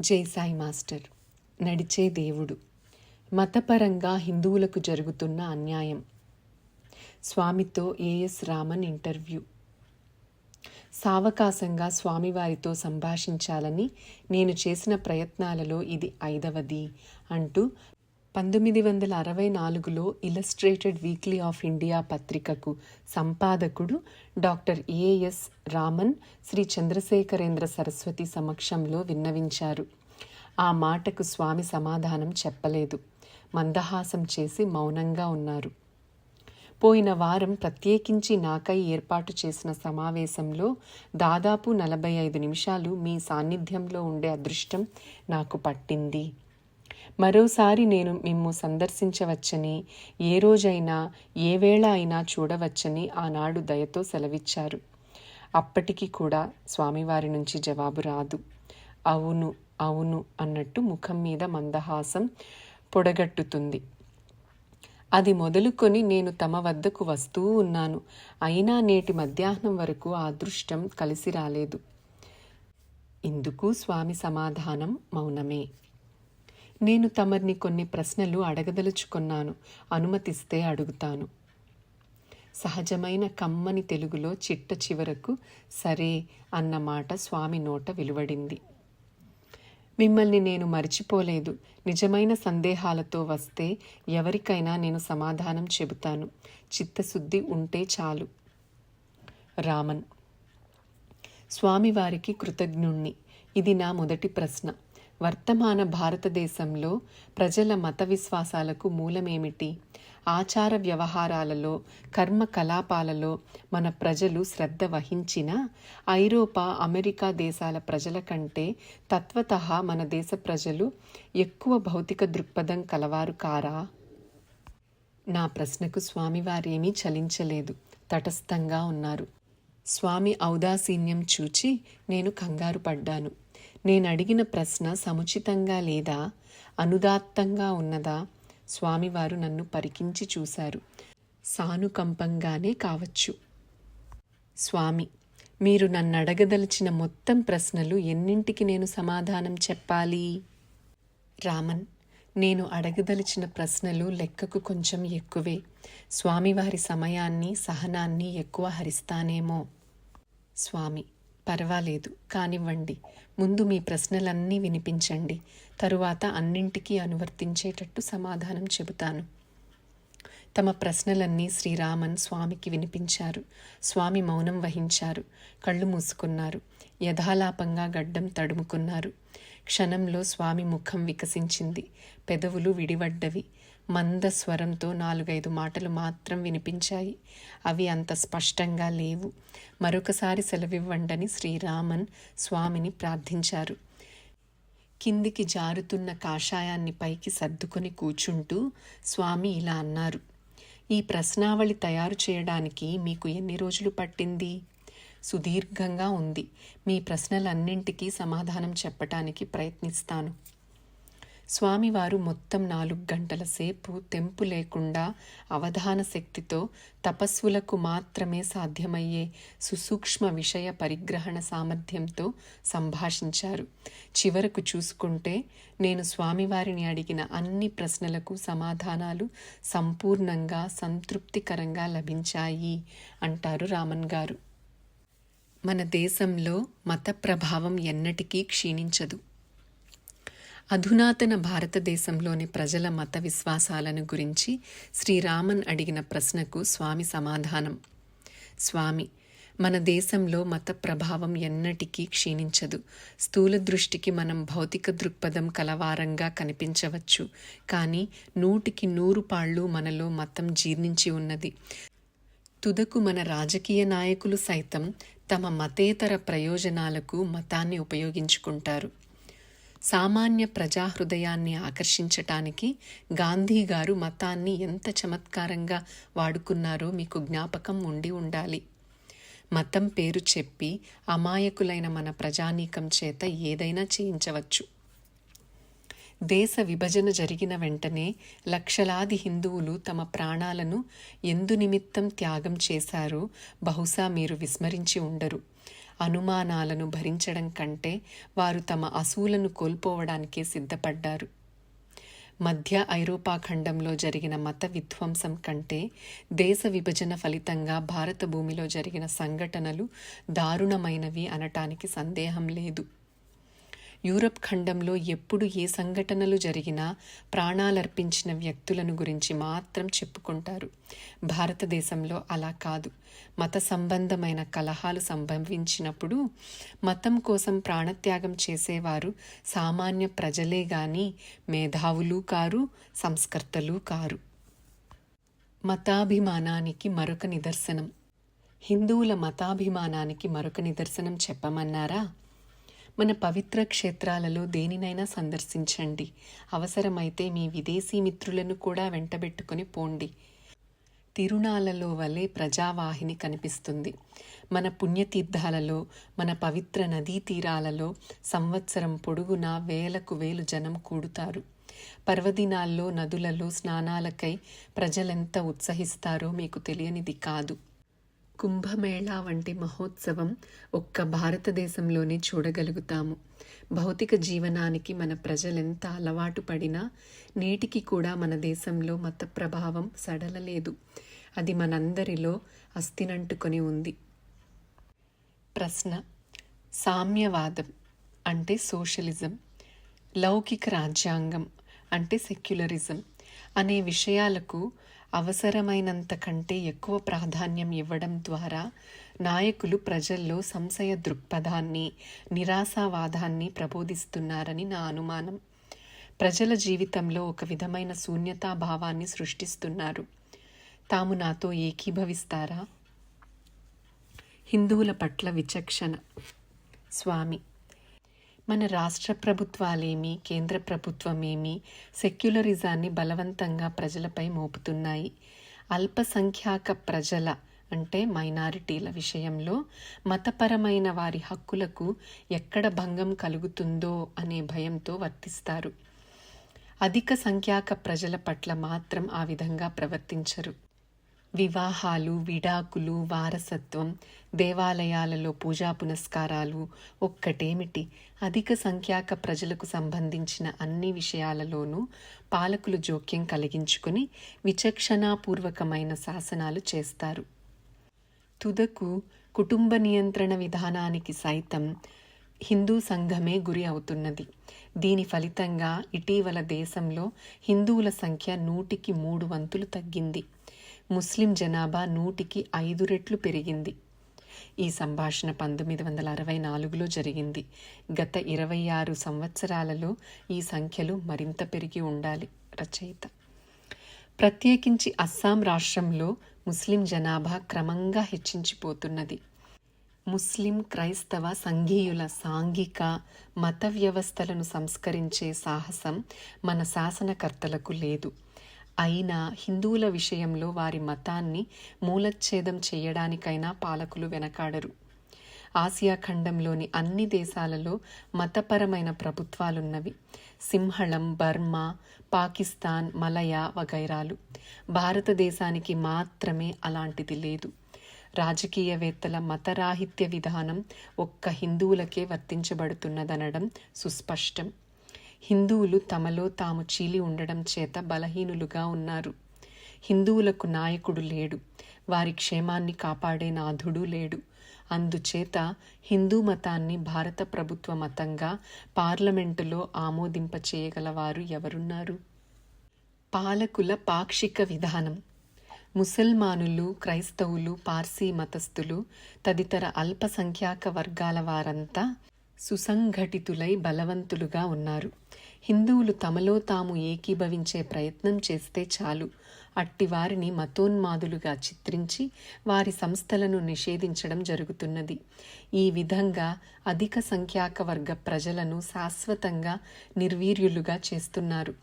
జై సాయి మాస్టర్. నడిచే దేవుడు. మతపరంగా హిందువులకు జరుగుతున్న అన్యాయం. స్వామితో ఏఎస్ రామన్ ఇంటర్వ్యూ. సావకాశంగా స్వామివారితో సంభాషించాలని నేను చేసిన ప్రయత్నాలలో ఇది ఐదవది అంటూ పంతొమ్మిది వందల అరవై నాలుగులో ఇలస్ట్రేటెడ్ వీక్లీ ఆఫ్ ఇండియా పత్రికకు సంపాదకుడు doctor A S Raman Sri Chandrasekharendra Saraswati సమక్షంలో విన్నవించారు. ఆ మాటకు స్వామి సమాధానం చెప్పలేదు. మందహాసం చేసి మౌనంగా ఉన్నారు. పోయిన వారం ప్రత్యేకించి నాకై ఏర్పాటు చేసిన సమావేశంలో దాదాపు నలభై ఐదు నిమిషాలు మీ సాన్నిధ్యంలో ఉండే అదృష్టం నాకు పట్టింది. మరోసారి నేను మిమ్ము సందర్శించవచ్చని ఏ రోజైనా ఏ వేళ అయినా చూడవచ్చని ఆనాడు దయతో సెలవిచ్చారు. అప్పటికి కూడా స్వామివారి నుంచి జవాబు రాదు. అవును అవును అన్నట్టు ముఖం మీద మందహాసం పొడగట్టుతుంది. అది మొదలుకొని నేను తమ వద్దకు వస్తూ ఉన్నాను. అయినా నేటి మధ్యాహ్నం వరకు ఆ అదృష్టం కలిసి రాలేదు. ఇందుకు స్వామి సమాధానం మౌనమే. నేను తమర్ని కొన్ని ప్రశ్నలు అడగదలుచుకున్నాను. అనుమతిస్తే అడుగుతాను. సహజమైన కమ్మని తెలుగులో చిట్ట చివరకు సరే అన్న మాట స్వామి నోట వెలువడింది. మిమ్మల్ని నేను మర్చిపోలేదు. నిజమైన సందేహాలతో వస్తే ఎవరికైనా నేను సమాధానం చెబుతాను. చిత్తశుద్ధి ఉంటే చాలు. రామన్. స్వామివారికి కృతజ్ఞుణ్ణి. ఇది నా మొదటి ప్రశ్న. వర్తమాన భారతదేశంలో ప్రజల మత విశ్వాసాలకు మూలమేమిటి? ఆచార వ్యవహారాలలో కర్మ కలాపాలలో మన ప్రజలు శ్రద్ధ వహించిన ఐరోపా అమెరికా దేశాల ప్రజల కంటే తత్వత మన దేశ ప్రజలు ఎక్కువ భౌతిక దృక్పథం కలవారు కారా? నా ప్రశ్నకు స్వామివారేమీ చలించలేదు. తటస్థంగా ఉన్నారు. స్వామి ఔదాసీన్యం చూచి నేను కంగారు పడ్డాను. నేను అడిగిన ప్రశ్న సముచితంగా లేదా అనుదాత్తంగా ఉన్నదా? స్వామివారు నన్ను పరికించి చూశారు. సానుకంపంగానే కావచ్చు. స్వామి మీరు నన్ను అడగదలిచిన మొత్తం ప్రశ్నలు ఎన్నింటికి నేను సమాధానం చెప్పాలి? రామన్ నేను అడగదలిచిన ప్రశ్నలు లెక్కకు కొంచెం ఎక్కువే. స్వామివారి సమయాన్ని సహనాన్ని ఎక్కువ హరిస్తానేమో. స్వామి పర్వాలేదు కానివ్వండి. ముందు మీ ప్రశ్నలన్నీ వినిపించండి. తరువాత అన్నింటికీ అనువర్తించేటట్టు సమాధానం చెబుతాను. తమ ప్రశ్నలన్నీ శ్రీరామన్ స్వామికి వినిపించారు. స్వామి మౌనం వహించారు. కళ్ళు మూసుకున్నారు. యథాలాపంగా గడ్డం తడుముకున్నారు. క్షణంలో స్వామి ముఖం వికసించింది. పెదవులు విడివడ్డవి మంద స్వరంతో నాలుగైదు మాటలు మాత్రం వినిపించాయి. అవి అంత స్పష్టంగా లేవు. మరొకసారి సెలవివ్వండని శ్రీరామన్ స్వామిని ప్రార్థించారు. కిందికి జారుతున్న కాషాయాన్ని పైకి సర్దుకొని కూర్చుంటూ స్వామి ఇలా అన్నారు. ఈ ప్రశ్నావళి తయారు చేయడానికి మీకు ఎన్ని రోజులు పట్టింది? సుదీర్ఘంగా ఉంది. మీ ప్రశ్నలన్నింటికీ సమాధానం చెప్పటానికి ప్రయత్నిస్తాను. స్వామివారు మొత్తం నాలుగు గంటల సేపు తెంపు లేకుండా అవధాన శక్తితో తపస్సులకు మాత్రమే సాధ్యమయ్యే సుసూక్ష్మ విషయ పరిగ్రహణ సామర్థ్యంతో సంభాషించారు. చివరకు చూసుకుంటే నేను స్వామివారిని అడిగిన అన్ని ప్రశ్నలకు సమాధానాలు సంపూర్ణంగా సంతృప్తికరంగా లభించాయి అంటారు రామన్ గారు. మన దేశంలో మత ప్రభావం ఎన్నటికీ క్షీణించదు. అధునాతన భారతదేశంలోని ప్రజల మత విశ్వాసాలను గురించి శ్రీరామన్ అడిగిన ప్రశ్నకు స్వామి సమాధానం. స్వామి మన దేశంలో మత ప్రభావం ఎన్నటికీ క్షీణించదు. స్థూల దృష్టికి మనం భౌతిక దృక్పథం కలవారంగా కనిపించవచ్చు. కానీ నూటికి నూరు పాళ్ళు మనలో మతం జీర్ణించి ఉన్నది. తుదకు మన రాజకీయ నాయకులు సైతం తమ మతేతర ప్రయోజనాలకు మతాన్ని ఉపయోగించుకుంటారు. సామాన్య ప్రజాహృదయాన్ని ఆకర్షించటానికి గాంధీ గారు మతాన్ని ఎంత చమత్కారంగా వాడుకున్నారో మీకు జ్ఞాపకం ఉండి ఉండాలి. మతం పేరు చెప్పి అమాయకులైన మన ప్రజానీకం చేత ఏదైనా చేయించవచ్చు. దేశ విభజన జరిగిన వెంటనే లక్షలాది హిందువులు తమ ప్రాణాలను ఎందు నిమిత్తం త్యాగం చేశారో బహుశా మీరు విస్మరించి ఉండరు. అనుమానాలను భరించడం కంటే వారు తమ అసూలను కోల్పోవడానికే సిద్ధపడ్డారు. మధ్య ఐరోపా ఖండంలో జరిగిన మత విధ్వంసం కంటే దేశ విభజన ఫలితంగా భారత భూమిలో జరిగిన సంఘటనలు దారుణమైనవి అనటానికి సందేహం లేదు. యూరప్ ఖండంలో ఎప్పుడు ఏ సంఘటనలు జరిగినా ప్రాణాలర్పించిన వ్యక్తులను గురించి మాత్రం చెప్పుకుంటారు. భారతదేశంలో అలా కాదు. మత సంబంధమైన కలహాలు సంభవించినప్పుడు మతం కోసం ప్రాణత్యాగం చేసేవారు సామాన్య ప్రజలే గాని మేధావులు కారు సంస్కర్తలు కారు. మతాభిమానానికి మరొక నిదర్శనం. హిందువుల మతాభిమానానికి మరొక నిదర్శనం చెప్పమన్నారా? మన పవిత్ర క్షేత్రాలలో దేనినైనా సందర్శించండి. అవసరమైతే మీ విదేశీ మిత్రులను కూడా వెంటబెట్టుకుని పోండి. తిరుణాలలో వలె ప్రజావాహిని కనిపిస్తుంది. మన పుణ్యతీర్థాలలో మన పవిత్ర నదీ తీరాలలో సంవత్సరం పొడుగునా వేలకు వేలు జనం కూడుతారు. పర్వదినాల్లో నదులలో స్నానాలకై ప్రజలెంత ఉత్సహిస్తారో మీకు తెలియనిది కాదు. కుంభమేళా వంటి మహోత్సవం ఒక్క భారతదేశంలోనే చూడగలుగుతాము. భౌతిక జీవనానికి మన ప్రజలెంత అలవాటు పడినా నేటికి కూడా మన దేశంలో మత ప్రభావం సడలలేదు. అది మనందరిలో అస్థినంటుకొని ఉంది. ప్రశ్న. సామ్యవాదం అంటే సోషలిజం లౌకిక రాజ్యాంగం అంటే సెక్యులరిజం అనే విషయాలకు అవసరమైనంత కంటే ఎక్కువ ప్రాధాన్యం ఇవ్వడం ద్వారా నాయకులు ప్రజల్లో సంశయ దృక్పథాన్ని నిరాశావాదాన్ని ప్రబోధిస్తున్నారని నా అనుమానం. ప్రజల జీవితంలో ఒక విధమైన శూన్యతాభావాన్ని సృష్టిస్తున్నారు. తాము నాతో ఏకీభవిస్తారా? హిందువుల పట్ల విచక్షణ. స్వామి మన రాష్ట్ర ప్రభుత్వాలేమి కేంద్ర ప్రభుత్వమేమి సెక్యులరిజాన్ని బలవంతంగా ప్రజలపై మోపుతున్నాయి. అల్పసంఖ్యాక ప్రజల అంటే మైనారిటీల విషయంలో మతపరమైన వారి హక్కులకు ఎక్కడ భంగం కలుగుతుందో అనే భయంతో వర్తిస్తారు. అధిక సంఖ్యాక ప్రజల పట్ల మాత్రం ఆ విధంగా ప్రవర్తించరు. వివాహాలు విడాకులు వారసత్వం దేవాలయాలలో పూజా పునస్కారాలు ఒక్కటేమిటి? అధిక సంఖ్యాక ప్రజలకు సంబంధించిన అన్ని విషయాలలోనూ పాలకులు జోక్యం కలిగించుకుని విచక్షణాపూర్వకమైన శాసనాలు చేస్తారు. తుదకు కుటుంబ నియంత్రణ విధానానికి సైతం హిందూ సంఘమే గురి అవుతున్నది. దీని ఫలితంగా ఇటీవల దేశంలో హిందువుల సంఖ్య నూటికి మూడు వంతులు తగ్గింది. ముస్లిం జనాభా నూటికి ఐదు రెట్లు పెరిగింది. ఈ సంభాషణ పంతొమ్మిది వందల అరవై నాలుగులో జరిగింది. గత ఇరవై ఆరు సంవత్సరాలలో ఈ సంఖ్యలు మరింత పెరిగి ఉండాలి. రచయిత. ప్రత్యేకించి అస్సాం రాష్ట్రంలో ముస్లిం జనాభా క్రమంగా హెచ్చించిపోతున్నది. ముస్లిం క్రైస్తవ సంఘీయుల సాంఘిక మత వ్యవస్థలను సంస్కరించే సాహసం మన శాసనకర్తలకు లేదు. అయినా హిందువుల విషయంలో వారి మతాన్ని మూలచ్ఛేదం చేయడానికైనా పాలకులు వెనకాడరు. ఆసియా ఖండంలోని అన్ని దేశాలలో మతపరమైన ప్రభుత్వాలున్నవి. సింహళం బర్మా పాకిస్తాన్ మలయ వగైరాలు. భారతదేశానికి మాత్రమే అలాంటిది లేదు. రాజకీయవేత్తల మతరాహిత్య విధానం ఒక్క హిందువులకే వర్తించబడుతున్నదనడం సుస్పష్టం. హిందువులు తమలో తాము చీలి ఉండడం చేత బలహీనులుగా ఉన్నారు. హిందువులకు నాయకుడు లేడు. వారి క్షేమాన్ని కాపాడే నాథుడు లేడు. అందుచేత హిందూ మతాన్ని భారత ప్రభుత్వ మతంగా పార్లమెంటులో ఆమోదింపచేయగలవారు ఎవరున్నారు? పాలకుల పాక్షిక విధానం. ముసల్మానులు క్రైస్తవులు పార్సీ మతస్థులు తదితర అల్పసంఖ్యాక వర్గాల వారంతా సుసంఘటితులై బలవంతులుగా ఉన్నారు. హిందువులు తమలో తాము ఏకీభవించే ప్రయత్నం చేస్తే చాలు. అట్టివారిని మతోన్మాదులుగా చిత్రించి వారి సంస్థలను నిషేధించడం జరుగుతున్నది. ఈ విధంగా అధిక సంఖ్యాక వర్గ ప్రజలను శాశ్వతంగా నిర్వీర్యులుగా చేస్తున్నారు.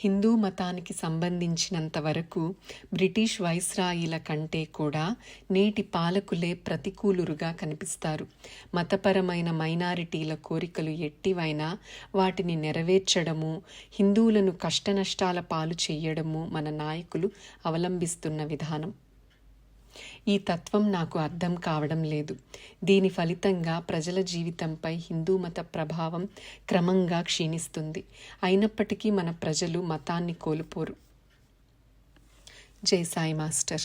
హిందూ మతానికి సంబంధించినంత వరకు బ్రిటిష్ వైస్రాయిల కంటే కూడా నేటి పాలకులే ప్రతికూలురుగా కనిపిస్తారు. మతపరమైన మైనారిటీల కోరికలు ఎట్టివైనా వాటిని నెరవేర్చడము హిందువులను కష్టనష్టాల పాలు చేయడము మన నాయకులు అవలంబిస్తున్న విధానం. ఈ తత్వం నాకు అర్థం కావడం లేదు. దీని ఫలితంగా ప్రజల జీవితంపై హిందూ మత ప్రభావం క్రమంగా క్షీణిస్తుంది. అయినప్పటికీ మన ప్రజలు మతాన్ని కోల్పోరు. జై సాయి మాస్టర్.